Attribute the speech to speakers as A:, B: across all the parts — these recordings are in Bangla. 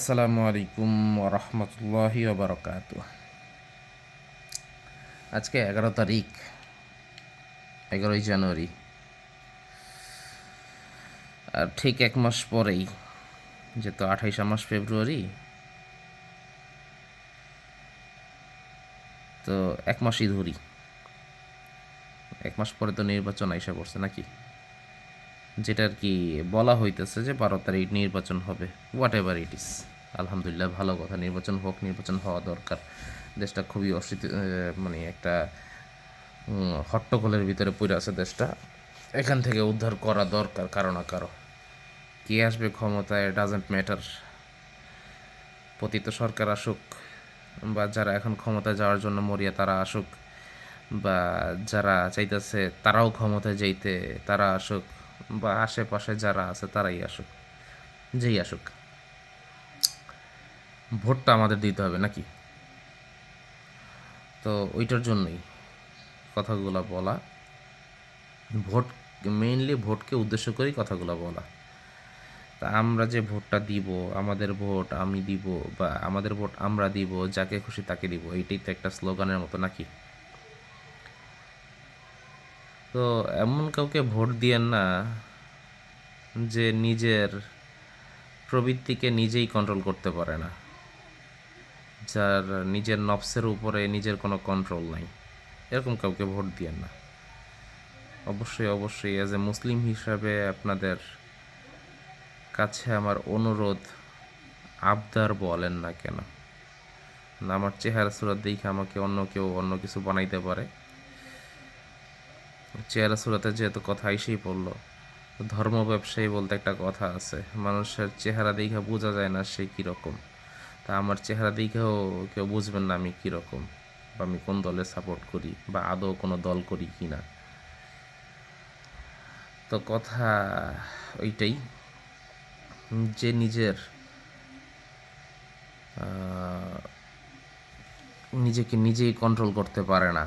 A: আসসালামু আলাইকুম রহমতুল্লাহি বারকাত আজকে এগারো তারিখ, এগারোই জানুয়ারি। আর ঠিক এক মাস পরেই, যেহেতু আঠাইশে মাস ফেব্রুয়ারি, তো এক মাসই ধরি। এক মাস পরে তো নির্বাচন আইসা পড়ছে নাকি? যেটা আর কি বলা হইতেছে যে বারো তারিখ নির্বাচন হবে হোয়াট এভার ইট ইস আলহামদুলিল্লাহ, ভালো কথা, নির্বাচন হোক, নির্বাচন হওয়া দরকার। দেশটা খুবই অস্থিতি মানে একটা হট্টগোলের ভিতরে পড়ে আছে দেশটা। এখান থেকে উদ্ধার করা দরকার কারও না কারও। কে আসবে ক্ষমতায় ডাজেন্ট ম্যাটার পতিত সরকার আসুক, বা যারা এখন ক্ষমতায় যাওয়ার জন্য মরিয়া তারা আসুক, বা যারা চাইতেছে তারাও ক্ষমতায় যাইতে, তারা আসুক। বা আশেপাশে যারা আছে তারাই আসুক, যেই আসুক। ভোটটা আমাদের দিতে হবে নাকি? তো ওইটার জন্যই কথাগুলো বলা। ভোট মেইনলি ভোটকে উদ্দেশ্য করেই কথাগুলো বলা। তা আমরা যে ভোটটা দিব, আমাদের ভোট আমি দিব বা আমাদের ভোট আমরা দিব, যাকে খুশি তাকে দিব, এইটাই তো একটা স্লোগানের মতো নাকি? তো এমন কাউকে ভোট দিয়েন না যে নিজের প্রবৃত্তিকে নিজেই কন্ট্রোল করতে পারে না। যার নিজের নফসের উপরে নিজের কোনো কন্ট্রোল নাই। এরকম কাউকে ভোট দিয়েন না। অবশ্যই অবশ্যই অ্যাজ এ মুসলিম হিসাবে আপনাদের কাছে আমার অনুরোধ, আবদার বলেন না কেন। আমার চেহারা সুরত দেখে আমাকে অন্য কেউ অন্য কিছু বানাইতে পারে। চেহারা সুরাতে যেহেতু কথা এসেই পড়ল, ধর্ম ব্যবসায়ী বলতে একটা কথা আছে, মানুষের চেহারা দেখে বোঝা যায় না সে কীরকম। তা আমার চেহারা দেখেও কেউ বুঝবেন না আমি কীরকম, বা আমি কোন দলে সাপোর্ট করি, বা আদৌ কোনো দল করি কি না। তো কথা ওইটাই, যে নিজের নিজেকে নিজেই কন্ট্রোল করতে পারে না।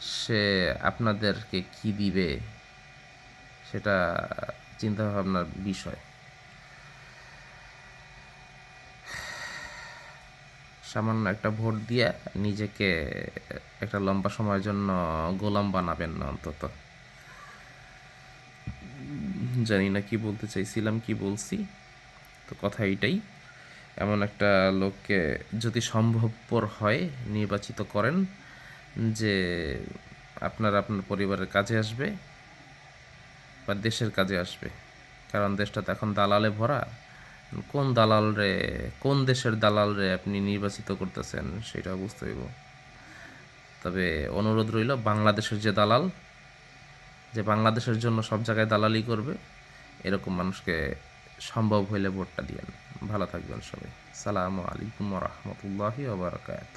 A: সে আপনাদেরকে কি দিবে সেটা চিন্তা ভাবনার বিষয়। সামান্য একটা ভোট দিয়ে নিজেকে একটা লম্বা সময়ের জন্য গোলাম বানাবেন না অন্তত। জানি না কি বলতে চাইছিলাম, কি বলছি। তো কথা এটাই এমন একটা লোককে যদি সম্ভবপর হয় নির্বাচিত করেন যে আপনার আপনার পরিবারের কাজে আসবে বা দেশের কাজে আসবে। কারণ দেশটা তো এখন দালালে ভরা। কোন দালাল রে কোন দেশের দালাল রে আপনি নির্বাচিত করতেছেন সেটা বুঝতে হইব। তবে অনুরোধ রইল, বাংলাদেশের যে দালাল, যে বাংলাদেশের জন্য সব জায়গায় দালালি করবে, এরকম মানুষকে সম্ভব হইলে ভোটটা দিয়েন। ভালো থাকবেন সবাই। সালামু আলাইকুম রহমতুল্লাহি ওবরাকাতুহ